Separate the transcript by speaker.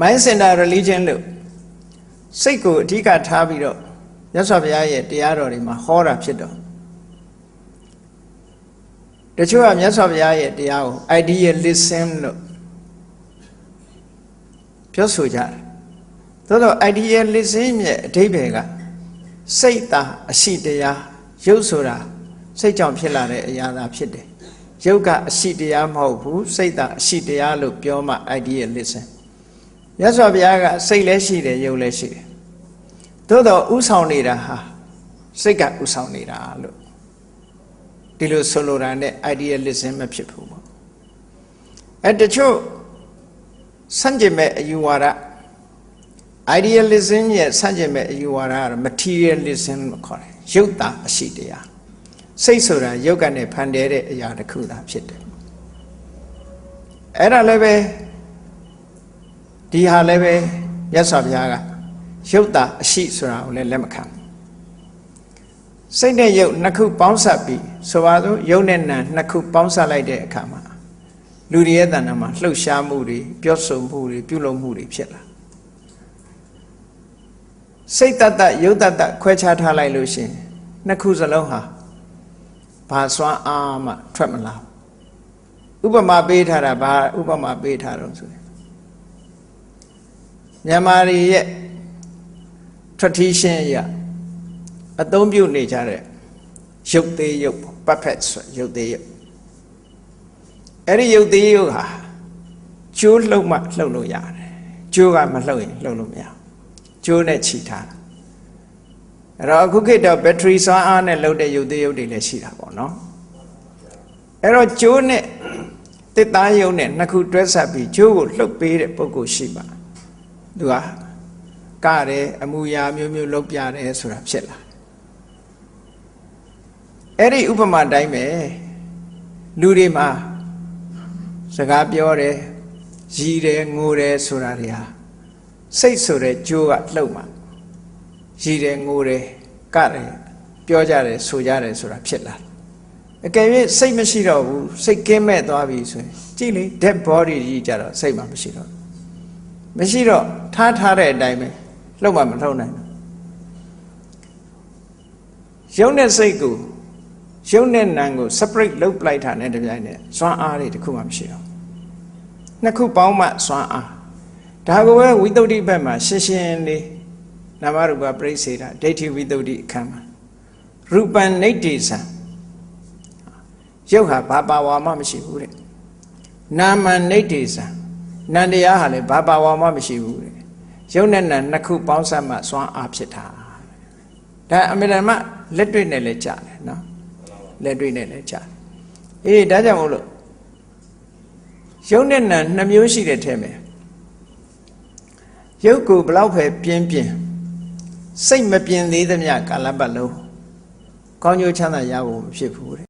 Speaker 1: mind center religion လို့စိတ်ကိုအဓိကထားပြီးတော့မြတ်စွာဘုရားရဲ့တရားတော်တွေမှာဟောတာဖြစ်တော့တချို့ကမြတ်စွာဘုရားရဲ့တရားကို idealism လို့ပြောဆိုကြတယ်သို့တော့ idealism ရဲ့အဓိပ္ပာယ်ကစိတ်သာအရှိတရားရုပ်ဆိုတာစိတ်ကြောင့်ဖြစ်လာတဲ့အရာသာဖြစ်တယ်ရုပ်ကအရှိတရားမဟုတ်ဘူးစိတ်သာအရှိတရားလို့ပြောမှ idealism မြတ်စွာဘုရားကစိတ်လည်းရှိတယ်ရုပ်လည်းရှိတယ်သို့တော့ဥဆောင်နေတာဟာစိတ်ကဥဆောင်နေတာလို့ဒီလိုဆိုလိုတာနဲ့ idealism မဖြစ်ဘူးပေါ့အဲတချို့စန့်ကျင်မဲ့အယူဝါဒ idealism ရဲ့စန့်ကျင်မဲ့အယူဝါဒကတော့ materialism လို့ခေါ်တယ်ရုပ်တာအရှိတရားစိတ်ဆိုတာရုပ်ကနေဖန်တဲတဲ့အရာတစ်ခုသာဖြစ်တယ်အဲ့ဒါလည်းပဲ ဒီဟာလည်းပဲမြတ်စွာဘုရားကရုပ်တာအရှိဆိုတာကိုလည်းလက်မခံစိတ်နဲ့ရုပ်နှစ်ခုပေါင်းစပ်ပြီးဆိုပါစို့ရုပ်နဲ့နာနှစ်ခုပေါင်းစပ်လိုက်တဲ့အခါမှာလူတွေရဲ့တဏ္ဍာမှာလှုပ်ရှားမှုတွေပြောဆိုမှုတွေပြုလုပ်မှုတွေဖြစ်လာစိတ်တတ္တရုပ်တတ္တခွဲခြားထားလိုက်လို့ရှိရင်နှစ်ခုစလုံးဟာဘာစွမ်းအားမှထွက်မလာဥပမာပေးထားတာဘာဥပမာပေးထားတော့ဆိုရင် မြန်မာတွေရဲ့ tradition အရအသုံးပြုနေကြတဲ့ရုပ်သေးရုပ်ပတ်ဖက်ဆိုရုပ်သေးရုပ်အဲ့ဒီရုပ်သေးရုပ်ဟာကျိုးလှုပ်မှလှုပ်လို့ရတယ်ကျိုးကမလှုပ်ရင်လှုပ်လို့မရကျိုးနဲ့ခြိထားတာအဲ့တော့အခုခေတ်တော့ဘက်ထရီစွမ်းအားနဲ့လှုပ်တဲ့ရုပ်သေးရုပ်တွေလည်းရှိတာပေါ့နော်အဲ့တော့ကျိုးနဲ့တစ်သားရုပ်နဲ့နှစ်ခုတွဲဆက်ပြီးကျိုးကိုလှုပ်ပေးတဲ့ပုံကိုရှိပါ သူကကတယ်အမူအရာမျိုးမျိုးလုပ်ပြတယ်ဆိုတာဖြစ်လာအဲ့ဒီဥပမာတိုင်းပဲလူတွေမှာစကားပြောတယ်ရည်တယ်ငိုတယ်ဆိုတာတွေဟာစိတ်ဆိုတဲ့ကြိုးကလှုပ်မှာရည်တယ်ငိုတယ်ကတယ်ပြောကြတယ်ဆိုကြတယ်ဆိုတာဖြစ်လာအကယ်၍စိတ်မရှိတော့ဘူးစိတ်ကင်းမဲ့သွားပြီဆိုရင်ကြည့်လေ dead body ကြီးကြတော့စိတ်မှမရှိတော့ မရှိတော့ထားထားတဲ့အတိုင်းပဲလှုပ်မှမလှုပ်နိုင်ဘူးရုပ်နဲ့စိတ်ကိုရုပ်နဲ့နာမ်ကို separate လုပ်ပလိုက်တာနဲ့တပြိုင်နက်စွမ်းအားတွေတခုမှမရှိတော့နှစ်ခုပေါင်းမှစွမ်းအားဒါကိုပဲဝိတ္တုဒ္ဓိဘက်မှာရှင်းရှင်းလေးနာမရူပပြိစေတာဒိဋ္ဌိဝိတ္တုဒ္ဓိအခန်းမှာရူပံနိဋ္ဌိသံရုပ်ဟာဘာပါဝါမှမရှိဘူးတဲ့နာမံနိဋ္ဌိသံ နန္တရားဟာလည်းဘာပါဝါမှမရှိဘူးတဲ့ရုပ်နဲ့နာနှစ်ခုပေါင်းစပ်မှစွမ်းအားဖြစ်တာဒါအမေရိကန်မှာလက်တွေ့နဲ့လည်းကြားတယ်နော်လက်တွေ့နဲ့လည်းကြားအေးဒါကြောင့်မို့လို့ရုပ်နဲ့နာနှမျိုးရှိတဲ့ထဲမှာရုပ်ကိုဘလောက်ပဲပြင်းပြင်းစိတ်မပြင်းသေးသမျှကာလပတ်လုံးကောင်းကျိုးချမ်းသာရဖို့မဖြစ်ဘူးတဲ့